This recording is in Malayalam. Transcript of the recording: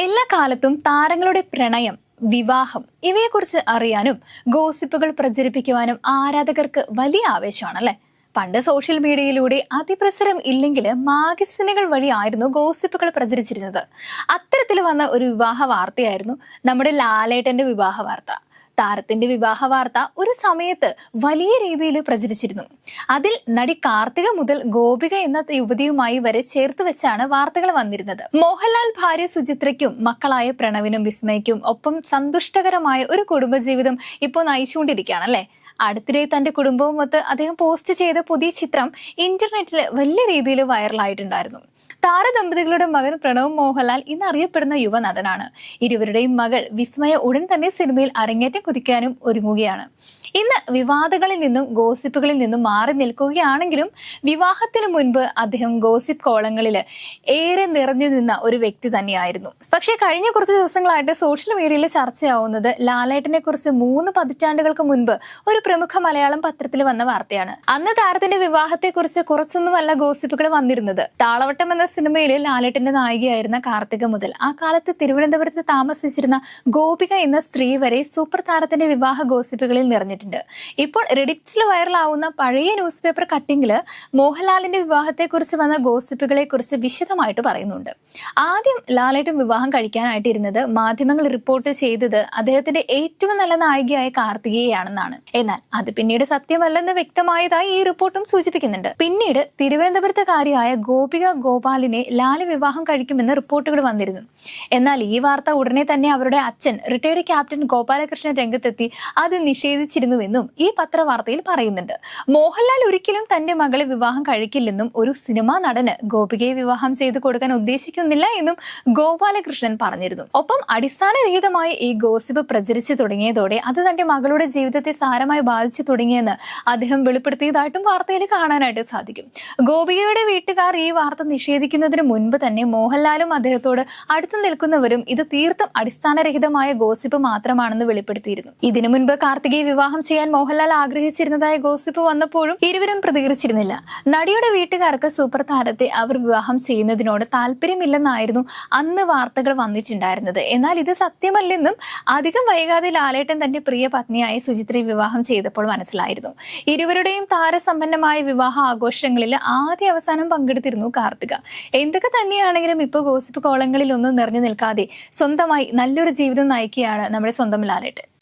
എല്ലാ കാലത്തും താരങ്ങളുടെ പ്രണയം വിവാഹം ഇവയെക്കുറിച്ച് അറിയാനും ഗോസിപ്പുകൾ പ്രചരിപ്പിക്കുവാനും ആരാധകർക്ക് വലിയ ആവേശമാണല്ലേ? പണ്ട് സോഷ്യൽ മീഡിയയിലൂടെ അതിപ്രസരം ഇല്ലെങ്കിൽ മാഗസിനുകൾ വഴിയായിരുന്നു ഗോസിപ്പുകൾ പ്രചരിച്ചിരുന്നത്. അത്തരത്തിൽ വന്ന ഒരു വിവാഹ വാർത്തയായിരുന്നു നമ്മുടെ ലാലേട്ടന്റെ വിവാഹ വാർത്ത. താരത്തിന്റെ വിവാഹ വാർത്ത ഒരു സമയത്ത് വലിയ രീതിയിൽ പ്രചരിച്ചിരുന്നു. അതിൽ നടി കാർത്തിക മുതൽ ഗോപിക എന്ന യുവതിയുമായി വരെ ചേർത്ത് വെച്ചാണ് വാർത്തകൾ വന്നിരുന്നത്. മോഹൻലാൽ ഭാര്യ സുചിത്രയ്ക്കും മക്കളായ പ്രണവിനും വിസ്മയ്ക്കും ഒപ്പം സന്തുഷ്ടകരമായ ഒരു കുടുംബജീവിതം ഇപ്പോൾ നയിച്ചുകൊണ്ടിരിക്കുകയാണ് അല്ലേ? അടുത്തിടെ തന്റെ കുടുംബവുമൊത്ത് അദ്ദേഹം പോസ്റ്റ് ചെയ്ത പുതിയ ചിത്രം ഇന്റർനെറ്റിൽ വലിയ രീതിയിൽ വൈറലായിട്ടുണ്ടായിരുന്നു താരദമ്പതികളുടെ മകൻ പ്രണവ് മോഹൻലാൽ ഇന്ന് അറിയപ്പെടുന്ന യുവ നടനാണ്. ഇരുവരുടെയും മകൾ വിസ്മയ ഉടൻ തന്നെ സിനിമയിൽ അരങ്ങേറ്റം കുതിക്കാനും ഒരുങ്ങുകയാണ്. ഇന്ന് വിവാദങ്ങളിൽ നിന്നും ഗോസിപ്പുകളിൽ നിന്നും മാറി നിൽക്കുകയാണെങ്കിലും വിവാഹത്തിന് മുൻപ് അദ്ദേഹം ഗോസിപ്പ് കോളങ്ങളിൽ ഏറെ നിറഞ്ഞു നിന്ന ഒരു വ്യക്തി തന്നെയായിരുന്നു. പക്ഷേ കഴിഞ്ഞ കുറച്ച് ദിവസങ്ങളായിട്ട് സോഷ്യൽ മീഡിയയിൽ ചർച്ചയാവുന്നത് ലാലേട്ടനെ കുറിച്ച് മൂന്ന് പതിറ്റാണ്ടുകൾക്ക് മുൻപ് ഒരു പ്രമുഖ മലയാളം പത്രത്തിൽ വന്ന വാർത്തയാണ്. അന്ന് താരത്തിന്റെ വിവാഹത്തെ വിവാഹത്തെക്കുറിച്ച് കുറച്ചൊന്നുമല്ല ഗോസിപ്പുകൾ വന്നിരുന്നത്. താളവട്ടം എന്ന സിനിമയിൽ ലാലേട്ടന്റെ നായികയായിരുന്ന കാർത്തിക മുതൽ ആ കാലത്ത് തിരുവനന്തപുരത്ത് താമസിച്ചിരുന്ന ഗോപിക എന്ന സ്ത്രീ വരെ സൂപ്പർ താരത്തിന്റെ വിവാഹ ഗോസിപ്പുകളിൽ നിറഞ്ഞിട്ടുണ്ട്. ഇപ്പോൾ റെഡിറ്റ്സിൽ വൈറലാവുന്ന പഴയ ന്യൂസ് പേപ്പർ കട്ടിങ്ങിൽ മോഹൻലാലിന്റെ വിവാഹത്തെക്കുറിച്ച് വന്ന ഗോസിപ്പുകളെ കുറിച്ച് വിശദമായിട്ട് പറയുന്നുണ്ട്. ആദ്യം ലാലേട്ടൻ വിവാഹം കഴിക്കാനായിട്ട് ഇരുന്നത് മാധ്യമങ്ങൾ റിപ്പോർട്ട് ചെയ്തത് അദ്ദേഹത്തിന്റെ ഏറ്റവും നല്ല നായികയായ കാർത്തികയാണെന്നാണ്. എന്നാൽ അത് പിന്നീട് സത്യമല്ലെന്ന് വ്യക്തമായതായി ഈ റിപ്പോർട്ടും സൂചിപ്പിക്കുന്നുണ്ട്. പിന്നീട് തിരുവനന്തപുരത്തുകാരിയായ ഗോപിക ഗോപാലിനെ ലാൽ വിവാഹം കഴിക്കുമെന്ന് റിപ്പോർട്ടുകൾ വന്നിരുന്നു. എന്നാൽ ഈ വാർത്ത ഉടനെ തന്നെ അവരുടെ അച്ഛൻ റിട്ടയർഡ് ക്യാപ്റ്റൻ ഗോപാലകൃഷ്ണൻ രംഗത്തെത്തി അത് നിഷേധിച്ചിരുന്നുവെന്നും ഈ പത്രവാർത്തയിൽ പറയുന്നുണ്ട്. മോഹൻലാൽ ഒരിക്കലും തന്റെ മകളെ വിവാഹം കഴിക്കില്ലെന്നും ഒരു സിനിമാ നടന് ഗോപികയെ വിവാഹം ചെയ്തു കൊടുക്കാൻ ഉദ്ദേശിക്കുന്നില്ല എന്നും ഗോപാലകൃഷ്ണൻ പറഞ്ഞിരുന്നു. ഒപ്പം അടിസ്ഥാനരഹിതമായി ഈ ഗോസിപ്പ് പ്രചരിച്ചു തുടങ്ങിയതോടെ അത് തന്റെ മകളുടെ ജീവിതത്തെ സാരമായി ബാധിച്ചു തുടങ്ങിയെന്ന് അദ്ദേഹം വെളിപ്പെടുത്തിയതായിട്ടും വാർത്തയിൽ കാണാനായിട്ട് സാധിക്കും. ഗോപികയുടെ വീട്ടുകാർ ഈ വാർത്ത നിഷേധിക്കുന്നതിന് മുൻപ് തന്നെ മോഹൻലാലും അദ്ദേഹത്തോട് അടുത്തു നിൽക്കുന്നവരും ഇത് തീർത്തും അടിസ്ഥാനരഹിതമായ ഗോസിപ്പ് മാത്രമാണെന്ന് വെളിപ്പെടുത്തിയിരുന്നു. ഇതിനു മുൻപ് കാർത്തികയെ വിവാഹം ചെയ്യാൻ മോഹൻലാൽ ആഗ്രഹിച്ചിരുന്നതായ ഗോസിപ്പ് വന്നപ്പോഴും ഇരുവരും പ്രതികരിച്ചിരുന്നില്ല. നടിയുടെ വീട്ടുകാർക്ക് സൂപ്പർ താരത്തെ അവർ വിവാഹം ചെയ്യുന്നതിനോട് താല്പര്യമില്ലെന്നായിരുന്നു അന്ന് വാർത്തകൾ വന്നിട്ടുണ്ടായിരുന്നത്. എന്നാൽ ഇത് സത്യമല്ലെന്നും അധികം വൈകാതെ ലാലേട്ടൻ തന്റെ പ്രിയ പത്നിയായ സുചിത്രയെ വിവാഹം ചെയ്തപ്പോൾ മനസ്സിലായിരുന്നു. ഇരുവരുടെയും താരസമ്പന്നമായ വിവാഹ ആഘോഷങ്ങളിൽ ആദ്യ അവസാനം പങ്കെടുത്തിരുന്നു കാർത്തിക. എന്തൊക്കെ തന്നെയാണെങ്കിലും ഇപ്പോൾ ഗോസിപ്പ് കോളങ്ങളിൽ ഒന്നും നിറഞ്ഞു നിൽക്കാതെ സ്വന്തമായി നല്ലൊരു ജീവിതം നയിക്കുകയാണ് നമ്മുടെ സ്വന്തം ലാലേട്ടൻ.